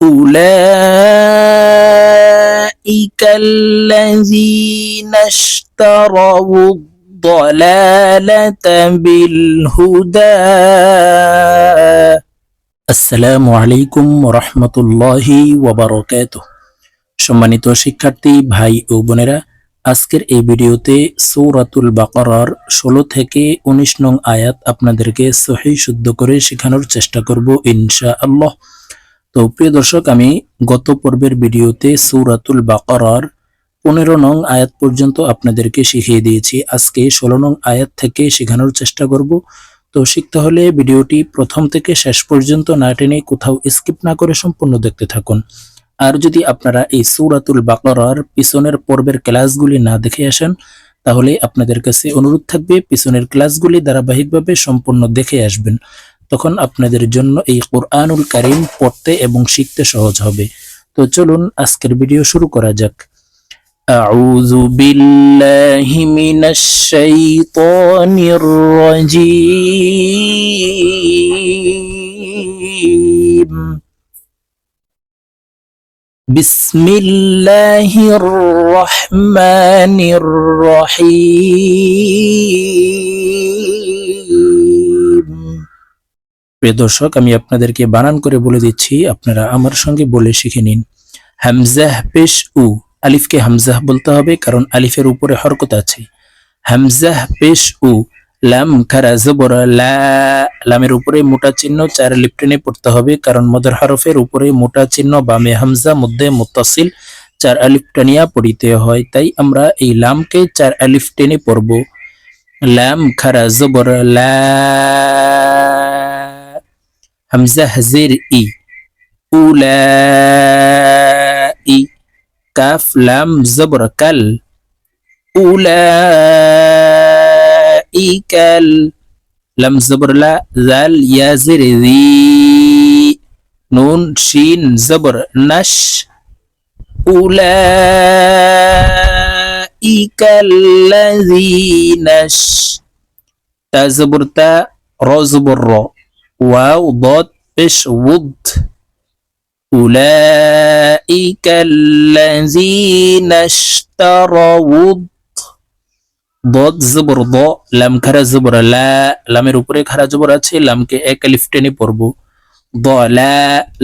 أولئك الذين اشتروا الضلالة بالهدى আসসালামু আলাইকুম রহমতুল্লাহি ওবরকাতুহ সম্মানিত শিক্ষার্থী ভাই ও বোনেরা আজকের এই ভিডিওতে সৌরাতুল বাকরার ষোলো থেকে উনিশ নং আয়াত আপনাদেরকে সহি শুদ্ধ করে শেখানোর চেষ্টা করব ইনশা আল্লাহ তো প্রিয় দর্শক, আমি গত পর্বের ভিডিওতে সৌরাতুল বাকরার পনেরো নং আয়াত পর্যন্ত আপনাদেরকে শিখিয়ে দিয়েছি। আজকে ষোলো নং আয়াত থেকে শেখানোর চেষ্টা করব। তো শিখতে হলে ভিডিওটি প্রথম থেকে শেষ পর্যন্ত না টেনে কোথাও স্কিপ না করে সম্পূর্ণ দেখতে থাকুন। আর যদি আপনারা এই সৌরাতুল বাকরার পিছনের পর্বের ক্লাসগুলি না দেখে আসেন, তাহলে আপনাদের কাছে অনুরোধ থাকবে পিছনের ক্লাসগুলি ধারাবাহিকভাবে সম্পূর্ণ দেখে আসবেন। তখন আপনাদের জন্য এই কোরআনুল কারিম পড়তে এবং শিখতে সহজ হবে তো চলুন আজকের ভিডিও শুরু করা যাক أعوذ بالله من الشيطان الرجيم بسم الله الرحمن الرحيم প্রিয় দর্শক, আমি আপনাদেরকে বানান করে বলে দিচ্ছি, আপনারা আমার সঙ্গে বলে শিখে নিন। হামজাহ পেশ উ, আলিফকে হামজাহ বলতে হবে, কারণ আলিফের উপরে হরকত আছে। হামজাহ পেশ উ, লাম খারা জবর লামের উপরে মোটা চিহ্ন, চার আলিফ টেনে পড়তে হবে, কারণ মদের হরফের উপরে মোটা চিহ্ন, বামে হামজা, মধ্যে মুতাসিল চার আলিফ টানিয়া পড়িতে হয়, তাই আমরা এই লামকে চার আলিফ টেনে পড়ব। লাম খারা জবর, লা হামজা হাজির ই উলা ই কাফ লাম জবর কাল উলাইকাল লাম জবর লা জাল ইয়াজির জি নুন শিন জবর নাশ উলাইকাল লাযিনাশ তা জবর তা র জবর র ওয়াও ضاد পেশ উদ أولئك الذين اشتروا ضد জবর দ লাম খারা জবর লা লামের উপরে খারা জবর আছে লামকে এক আলিফ টেনে পড়ব দ লা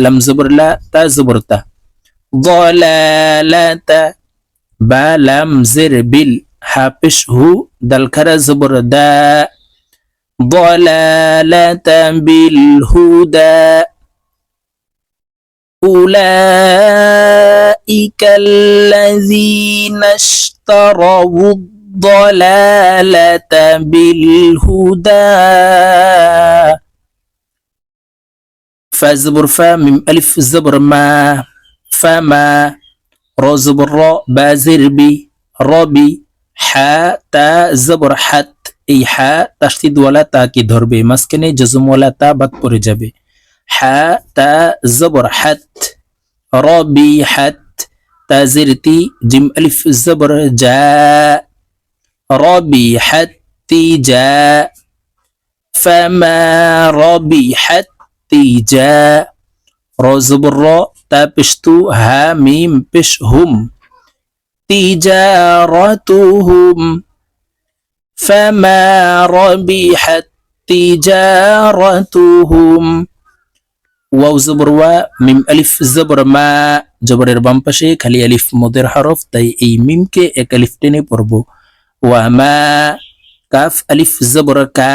লাম জবর লা তা জবর তা ضلالة বা লাম জের বিল হাফিশ হু দাল খারা জবর দা ضلالة بالهدى. أولئك الذين اشتروا الضلالة بالهدى. فزبر فا من ألف زبر ما فما رزبر را بازر بي ربي حا تا زبر حت. এই হা তাসদিদ ওয়ালা তা কি ধরবে মাঝখানে জজম ওয়ালা তা বাদ পড়ে যাবে হা তা জবর হাত রবি হাত তা জিরতি জিম আলিফ জবর জা রবি হাত্তি জা فما ربحت جا رزبر تا پشتو ها ميم پش هم تجارتهم فما ربحت تجارتهم ওয়াও জবর ওয়া মিম আলিফ জবর মা জবরের বাম পাশে খালি আলিফ মদের হরফ তাই এই মিমকে এক আলিফ টেনে পড়ব ওয়া মা কাফ আলিফ জবর কা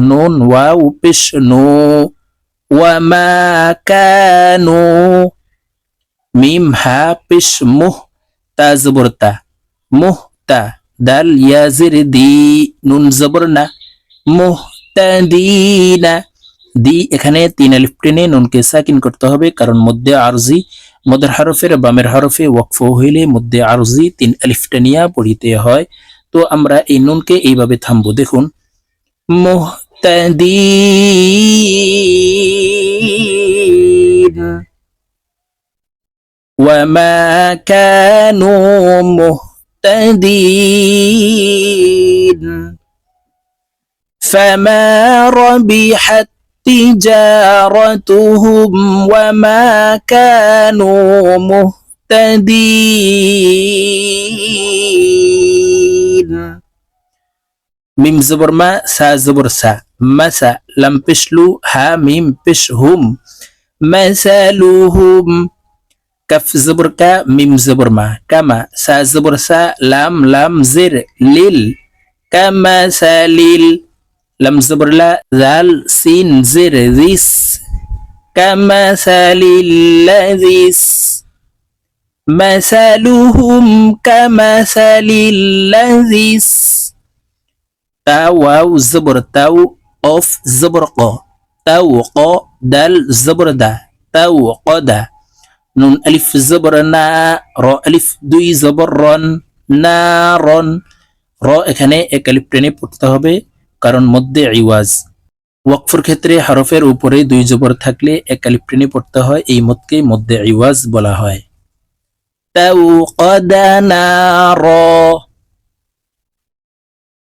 নুন ওয়াও পেশ নো ওয়া মা কানু মিম হা পেশ মুহ তা জবর তা মুহ তা দাল ইয়াজির দি নুন জবর না মুহতাদিনা দি এখানে তিন আলিফ টেনে নুনকে সাকিন করতে হবে, কারণ মধ্যে আরজি, মদের হরফের বামের হরফে ওয়াকফ হইলে মধ্যে আরজি তিন আলিফ টেনিয়া পড়িতে হয়। তো আমরা এই নুনকে এইভাবে থামবো, দেখুন। মুহতাদিন। ওয়ামা কানু মুহ المهتدين. فما ربحت تجارتهم وما كانوا مهتدين. ميم زبر ما سا زبر سا. مسا لم بشلو ها ميم بشهم. مثلهم كف زبر كا ميم زبر ما. كما سا زبر سا لام لام زر ليل. كما سا ليل. لم زبر لا. ذال سين زر ذيس. كما سا ليل ذيس. مثلهم ليل لذيس تا واو زبر تاو. اوف زبر قو. تاو قو دال زبر دا. تاو قو دا. নুন আলিফ জবর না র আলিফ দুই জবর রন না রন র এখানে এক আলিফ টেনে পড়তে হবে কারণ মধ্যে ইওয়াজ ওয়াকফুর ক্ষেত্রে হরফের উপরে দুই জবর থাকলে এক আলিফ টেনে পড়তে হয় এই মতকে মধ্যে ইওয়াজ বলা হয় তাও কদা না র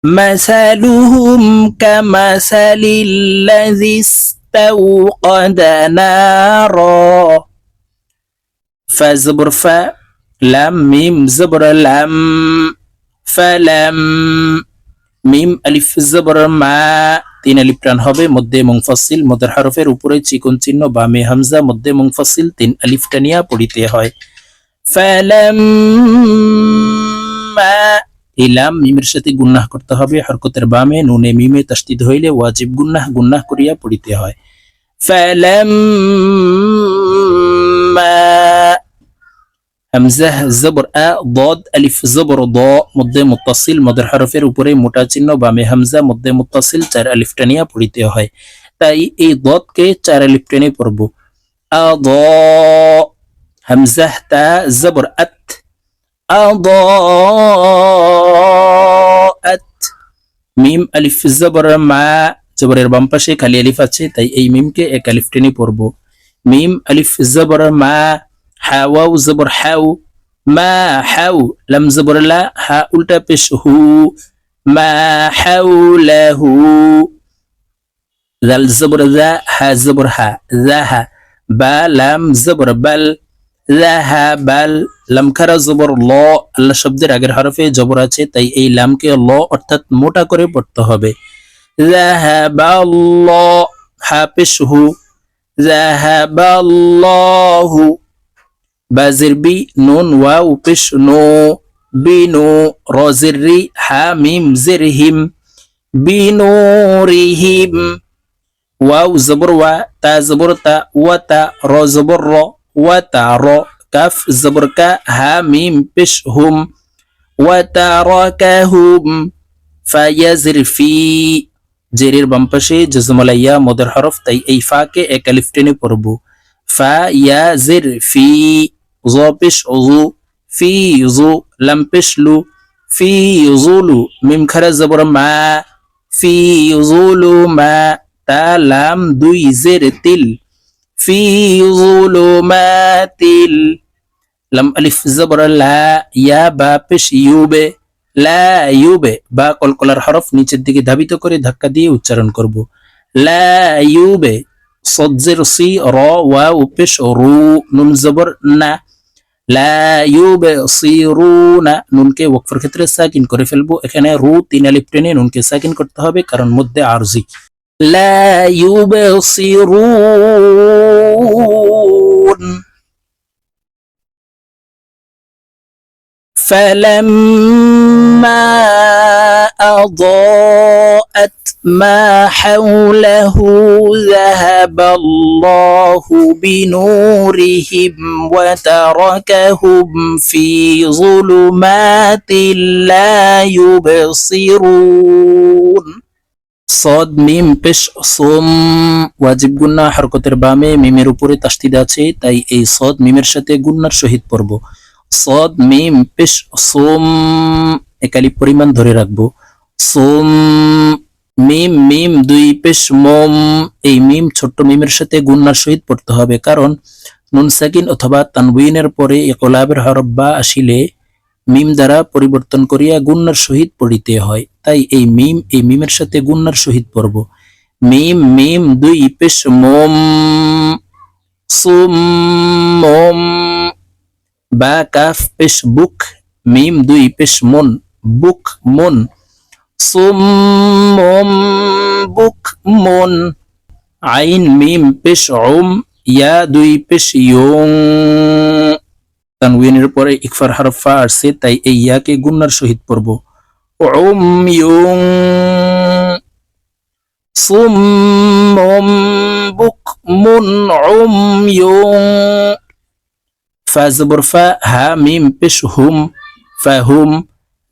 مثلهم كمثل الذي استوقد نارا ফা জবর ফা লাম মিম জবর লাম ফালাম মিম আলিফ জবর মা তিন আলিফ টান হবে, মধ্যে মুংফাসিল মদের হরফের উপরে চিকন চিহ্ন বা মে হামজা, মধ্যে মুংফাসিল তিন আলিফ টানিয়া পড়িতে হয়। ফালাম ইলাম মিমের সাথে গুন্নাহ করতে হবে, হরকতের বামে নুনে মিমে তাস্তিদ হইলে ওয়াজিব গুন্নাহ গুন্নাহ করিয়া পড়িতে হয়। ফালাম মা হামজাহ জবর আ দদ আলিফ জবর দ মধ্যে মুতাসিল মদের হরফের উপরে মোটা চিহ্ন বামে হামজা মধ্যে মুতাসিল চার আলিফ টানিয়া পড়িতে হয়। তাই এই দদকে চার আলিফ টেনে পড়ব। আ দ হামজাহ, তা, জবর, আত। আ দ আত। মিম, আলিফ জবর, মা। জবরের বাম পাশে খালি আলিফ আছে। তাই এই মিমকে এক আলিফ টেনে পড়ব। মিম, আলিফ জবর, মা। হাওয়াও জবর হাউ মা হাউ লাম জবর লা, হা, উল্টা পেশ হু, মা হাউলাহু জাল জবর জা হা, জবর হা জাহা বা, লাম জবর বাল লাহাবাল লামখারা জবর ল, আল্লাহ শব্দের আগের হরফে জবর আছে, তাই এই লামকে ল অর্থাৎ মোটা করে পড়তে হবে। লাহাবাল্ল হাফিসহু লাহাবাল্লাহু বাজির বি নুন, ওয়াও পেশ নো বিনু রজির রি হা মিম জির হিম বিনুরিহিম ওয়াও, জবর, ওয়া, তা, জবর, তা, ওয়া, তা, র, জবর, র, ওয়া, তা, র, কাফ, জবর, কা হা মিম পেশ হুম, ওয়া, তা, র, কা, হুম, ফায়াজির ফি, জেরের বাম পাশে জজমালাইয়া মদর হরফ, তাই এই ফাকে এক আলিফ টেনে পড়ব। ফা ইয়া জির ফি ফি লু ফি মা ফি মা তা লাম দুই তিল ফি মা লা ইয়া বা ইউবে লা ইউবে বা কলকলার হরফ নিচের দিকে ধাবিত করে ধাক্কা দিয়ে উচ্চারণ করব লা ইউবে সজ্জের সি র ওয়া রু নুন জবর না নুনকে ওয়াকফের ক্ষেত্রে সাকিন করে ফেলবো এখানে রু তিন আলিফ টেনে নুনকে সাকিন করতে হবে কারণ মধ্যে আরজি لا يبصرون فلما أضاءت ما حوله ذهب الله بنورهم وتركهم في ظلمات لا يبصرون সদ মিম পেশ সোম ওয়াজিব গুন্না হরকতের বামে মিমের উপরে তাস্তিদ আছে তাই এই সদ মিমের সাথে গুন্নার সহিত পড়ব সদ মিম পেশ সোম একালি পরিমাণ ধরে রাখবো সোম, মিম মিম, দুই পেশ, মোম, এই মিম ছোট্ট মিমের সাথে গুন্নার সহিত পড়তে হবে। কারণ নুন সাকিন অথবা তানবুইনের পরে একলাবের হরফ বা আসিলে মিম দ্বারা পরিবর্তন করিয়া গুন্নার সহিত পড়িতে হয়। তাই এই মিম, এই মিমের সাথে গুন্নার সহিত পড়ব। মিম মিম, দুই পেশ, মোম, সুম, মোম, বা, কাফ, পেশ, বুক, মিম, দুই পেশ, মন, বুক, মন সুম বুক মন আইন মিম পেশ উম, ইয়া দুই পেশ ইয়ং। তানউইনের পরে ইকফার হারফা আসছে তাই এই ইয়াকে গুন্নার সহিত পড়ব। উম ইয়ং। সুম্মুম বুকমুন উময়ুং ফা জবর ফা, হা মিম পেশ হুম ফাহুম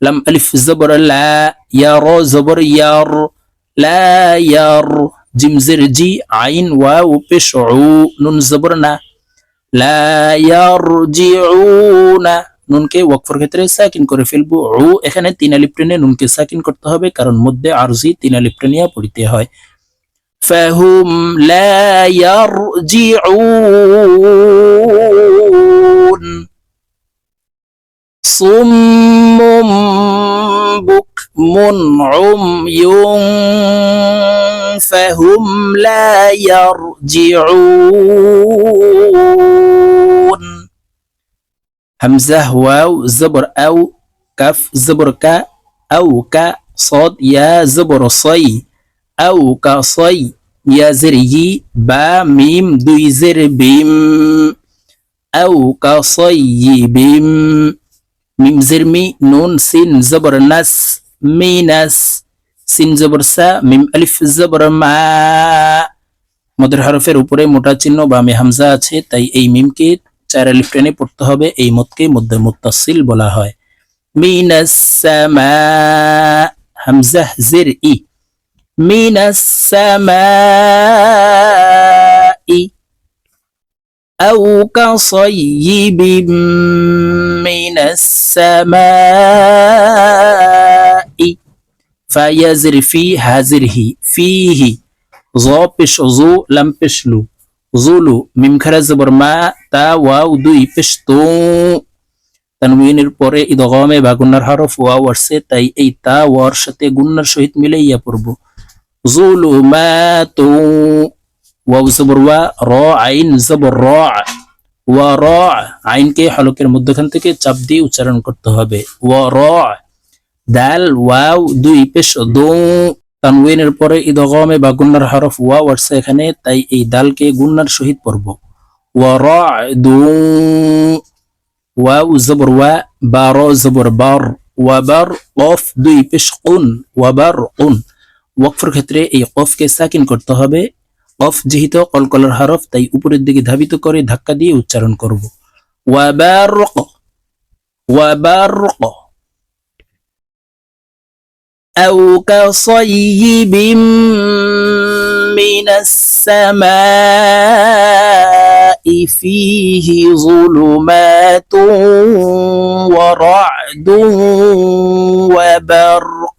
লাম আলিফ জবর লা। ইয়া র জবর ইয়ার লা ইয়ার জিম জের জি আইন ওয়াও পেশ উ নুন জবর না লা ইয়ারজিউনা নুনকে ওয়াকফর ক্ষেত্রে সাকিন করে ফেলবো উ এখানে তিন আলিফ টেনে নুনকে সাকিন করতে হবে কারণ মধ্যে আরজি তিন আলিফ টেনিয়া পড়িতে হয় فهم لا يرجعون صم بكم منعم فهم لا يرجعون. همزة واو زبر أو كف زبر كا أو كا صاد يا زبر صي أو كصي يا زري با ميم دوي زر بيم أو كصي بيم ميم زرمي نون سين زبر نس. মিনাস সিন জবর সা মিম আলিফ জবর মা মদের হরফের উপরে মোটা চিহ্ন বামে হামজা আছে তাই এই মিমকে চার আলিফ টেনে পড়তে হবে এই মতকে মধ্যে মুত্তাসিল বলা হয় মিনাস সামা হামজা জির ই মিনাস সামা ই أو كصيب من السماء ফায়াজির ফি হাজির হি ফি হি জ পেশ জু লাম পেশ লু জুলু মিম খারাজ বর্মা তা ওয়াউ দুই পেশ তো তানবিনের পরে ইদগমে বা গুন্নার হরফ ওয়া আসছে তাই এই তা ওয়ার সাথে গুন্নার সহিত মিলে ইয়া পড়ব জুলুমাতু ওয়াউ জবর ওয়া র আইন জবর র ওয়া র আইনকে হলকের মধ্যখান থেকে চাপ দিয়ে উচ্চারণ করতে হবে ওয়া র দাল ওয়াও দুই পেশ দু তানউইনের পরে ইদগমে বা গুন্নার হরফ ওয়া ওয়াটসে এখানে তাই এই দালকে গুন্নার সহিত পড়ব ওয়া র দু জবর ওয়া বা র জবর বার ওয়া বার দুই পেশ কুন ওয়া বার কুন ওয়াকফের ক্ষেত্রে এই কফকে সাকিন করতে হবে কফ যেহেতু কলকলার হরফ তাই উপরের দিকে ধাবিত করে ধাক্কা দিয়ে উচ্চারণ করব ওয়াবারক ওয়াবারক أو كصيب من السماء فيه ظلمات ورعد وبرق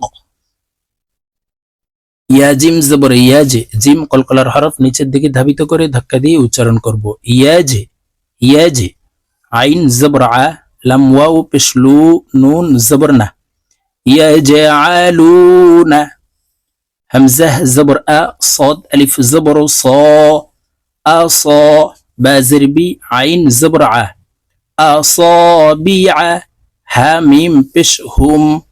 ইয়া জিম জবর ইয়াজে জিম কলকলার হরফ নিচের দিকে ধাবিত করে ধাক্কা দিয়ে উচ্চারণ করব ইয়াজে ইয়াজে আইন জবর আ লাম ওয়াও পেশলু নুন জবর না ইয়াজআলুনা হামজাহ জবর আ صاد الف زبر صا اصا بازر بي عين زبر ع اصابع ها ميم بش هم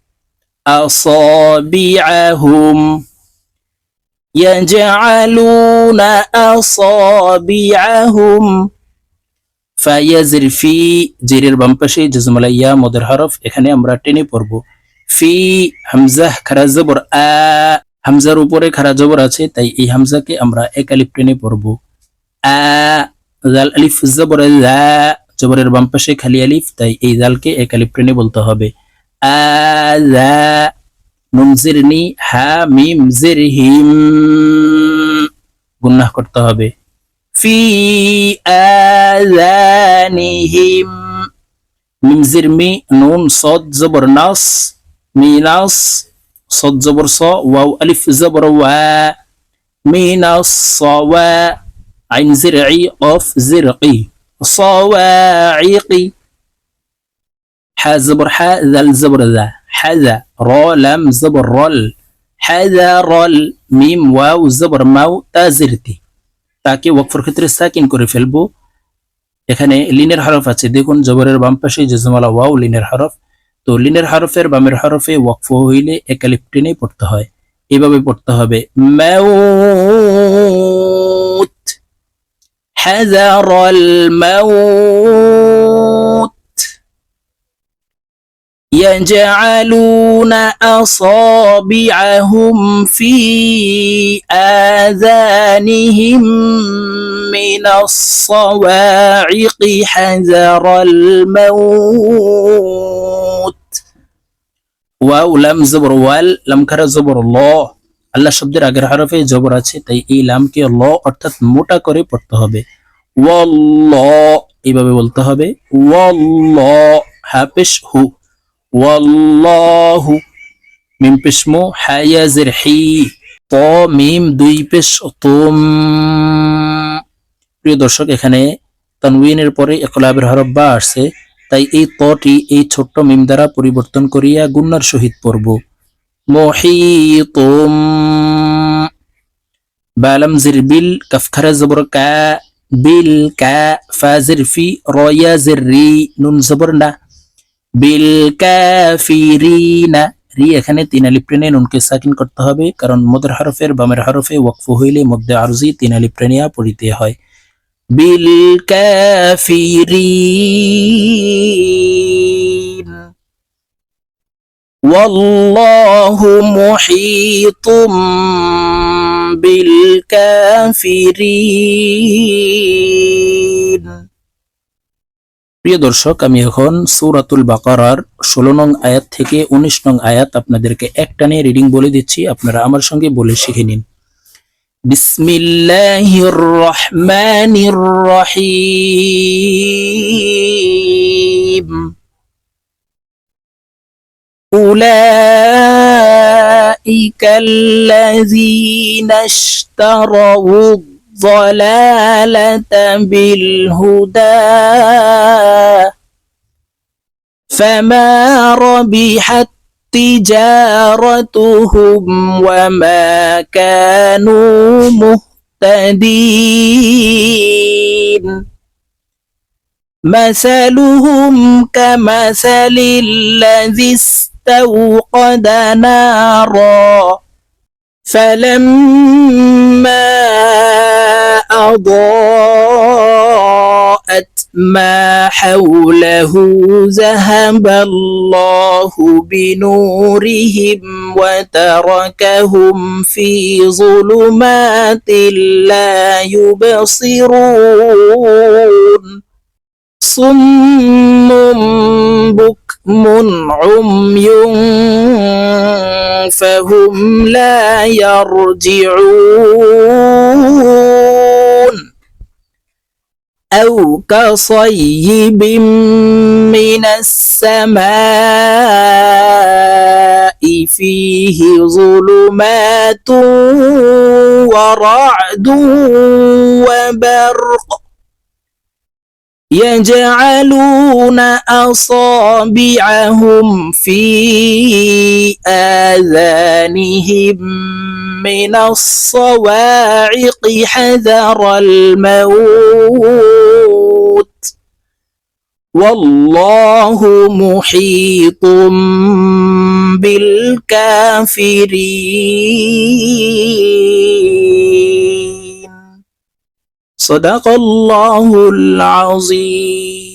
اصابعهم يجعلون أصابعهم ফায়াজির ফি জিরের বাম পাশে জজমালাইয়া মদের হরফ এখানে আমরা টেনে পড়ব ফি হামজাহ খারা জবর, আ হামজার উপরে খারা জবর আছে, তাই এই হামজাকে আমরা এক আলিফ টেনে পড়ব। আ, জাল আলিফ জবর জবরের বাম পাশে খালি আলিফ, তাই এই জালকে এক টেনে বলতে হবে। আ লা নুন জিরনি হা মিম জিরহিম। গুন্নাহ করতে হবে। ফি আযানিহিম মিম জিরমি, নুন, সদ, জবর, নাস। মিনাস صد زبر صا واو ألف زبر وا ميناس صوا عين زرعي قاف زرقي صواعقي حا زبر حا ذا الزبر ذا حذا را لم زبر رل حذر মিম ওয়াও জবর মাও তাজিরতি তাকে ওয়াকফর ক্ষেত্রে সাকিন করে ফেলবো এখানে লিনের হরফ আছে দেখুন জবরের বাম পাশে জজমালা ওয়াও লিনের হরফ তো লিনের হরফের বামের হরফে ওয়াকফ হইলে একালিপ টেনে পড়তে হয় এভাবে পড়তে হবে মাউত হাজারাল মাউত يجعلون أصابعهم في آذانهم من الصواعق حذر الموت ওয়াও লাম জবর, ওয়াল লাম খারা জবর, ল। আল্লাহ শব্দের আগের হরফে জবর আছে, তাই এই লামকে ল অর্থাৎ মোটা করে পড়তে হবে। ওয়াল্ল এইভাবে বলতে হবে। ওয়াল্ল হাফেশ হু। ওয়াল্লাহু, মিম পেশমো হায়াজের হি ত, মিম, দুই পেশ, তুম। প্রিয় দর্শক, এখানে তানউইনের পরে একলাবের হরফ বা আসছে। তাই এই তটি এই ছোট্ট মিম দ্বারা পরিবর্তন করিয়া গুন্নার সহিত পড়ব। মহিতুম। বালাম জির বিল কাফখারা জবর কা, বিল কা ফাজির ফি রয়া জির রি, নুন জবর না। বিল কাফিরিনা রি এখানে তিন আলিফ টেনে নুনকে সাকিন করতে হবে, কারণ মদের হরফের বামের হরফে ওয়াকফ হইলে মধ্যে আরজি তিন আলিফ টেনিয়া পড়িতে হয়। বিল কাফিরিন والله محيط بالكافرين প্রিয় দর্শক আমি এখন সূরাতুল বাকারার ষোলো নং আয়াত থেকে উনিশ নং আয়াত আপনাদেরকে একটানে রিডিং বলে দিচ্ছি আপনারা আমার সঙ্গে বলে শিখে নিন بسم الله الرحمن الرحيم. أولئك الذين اشتروا الضلالة بالهدى. فما ربحت تجارتهم وما كانوا مهتدين. مثلهم كمثل الذي استوقد نارا فلما أضاءت ما حوله ذهب الله بنورهم وتركهم في ظلمات لا يبصرون. صم بكم عمي فهم لا يرجعون. أو كصيب من السماء فيه ظلمات ورعد وبرق. يجعلون أصابعهم في آذانهم من الصواعق حذر الموت. والله محيط بالكافرين. صدق الله العظيم